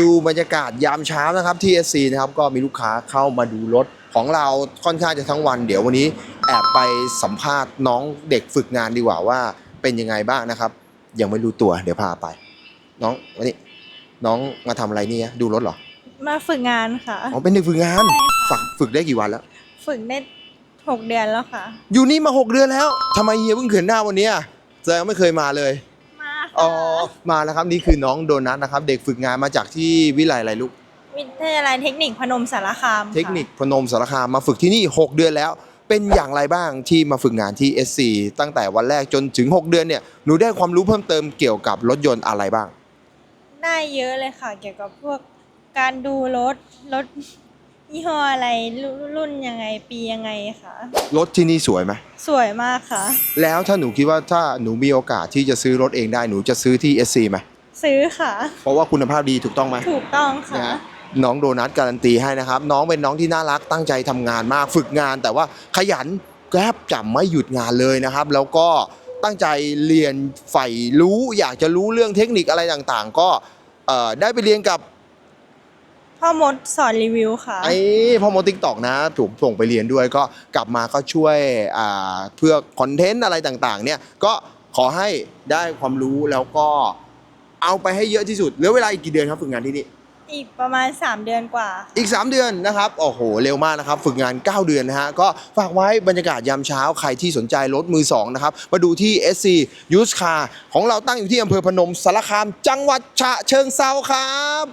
ดูบรรยากาศยามเช้านะครับที่ SC นะครับก็มีลูกค้าเข้ามาดูรถของเราค่อนข้างจะทั้งวัน เดี๋ยววันนี้แอบไปสัมภาษณ์น้องเด็กฝึกงานดีกว่าว่าเป็นยังไงบ้างนะครับ ยังไม่รู้ตัวเดี๋ยวพาไป น้องวันนี้น้องมาทำอะไรเนี่ยดูรถเหรอมาฝึกงานค่ะ อ๋อเป็นเด็กฝึกงานใช่ค่ะฝึกฝึกได้กี่วันแล้ว ฝึกได้หกเดือนแล้วค่ะ อยู่นี่มา6เดือนแล้วทำไมเฮียเพิ่งเขินหน้าวันเนี้ยแสดงว่าไม่เคยมาเลยมา อ๋อค่ะมาแล้วครับนี่คือน้องโดนัทนะครับ เด็กฝึกงานมาจากที่วิไลอะไรลูกวิทยาลัยเทคนิคพนมสารคามะเทคนิคพนมสารคามมาฝึกที่นี่ 6 เดือนแล้ว เป็นอย่างไรบ้างที่มาฝึกงานที่ SC ตั้งแต่วันแรกจนถึง 6 เดือนเนี่ยหนูได้ความรู้เพิ่มเติมเกี่ยวกับรถยนต์อะไรบ้าง ได้เยอะเลยค่ะ เกี่ยวกับพวกการดูรถรถ ยี่ห้ออะไรรรุ่นยังไงปียังไงค่ะรถที่นี่สวยไหมสวยมากค่ะ แล้วถ้าหนูคิดว่าถ้าหนูมีโอกาสที่จะซื้อรถเองได้หนูจะซื้อที่ SC ไหมซื้อค่ะ เพราะว่าคุณภาพดีถูกต้องไหมถูกต้องค่ะ นะน้องโดนัทการันตีให้นะครับ น้องเป็นน้องที่น่ารักตั้งใจทำงานมากฝึกงาน แต่ว่าขยันแกรบจำไม่หยุดงานเลยนะครับ แล้วก็ตั้งใจเรียนใฝ่รู้อยากจะรู้เรื่องเทคนิคอะไรต่างๆ ก็เอ่อได้ไปเรียนกับ พ่อมดสอนรีวิวค่ะ ไอ้พ่อโมติ๊กตอกนะถูกส่งไปเรียนด้วยก็กลับมาก็ช่วยอ่าเพื่อคอนเทนต์อะไรต่างๆ เนี่ยก็ขอให้ได้ความรู้แล้วก็เอาไปให้เยอะที่สุดเหลือเวลาอีกกี่เดือนครับฝึกงานที่นี่ อีกประมาณ 3 เดือนกว่า อีก 3 เดือนนะครับ โอ้โห เร็วมากนะครับ ฝึกงาน 9 เดือนนะฮะ ก็ฝากไว้บรรยากาศยามเช้า ใครที่สนใจรถมือ 2 นะครับ มาดูที่ SC Used Car ของเราตั้งอยู่ที่อำเภอพนมสารคาม จังหวัดฉะเชิงเซาครับ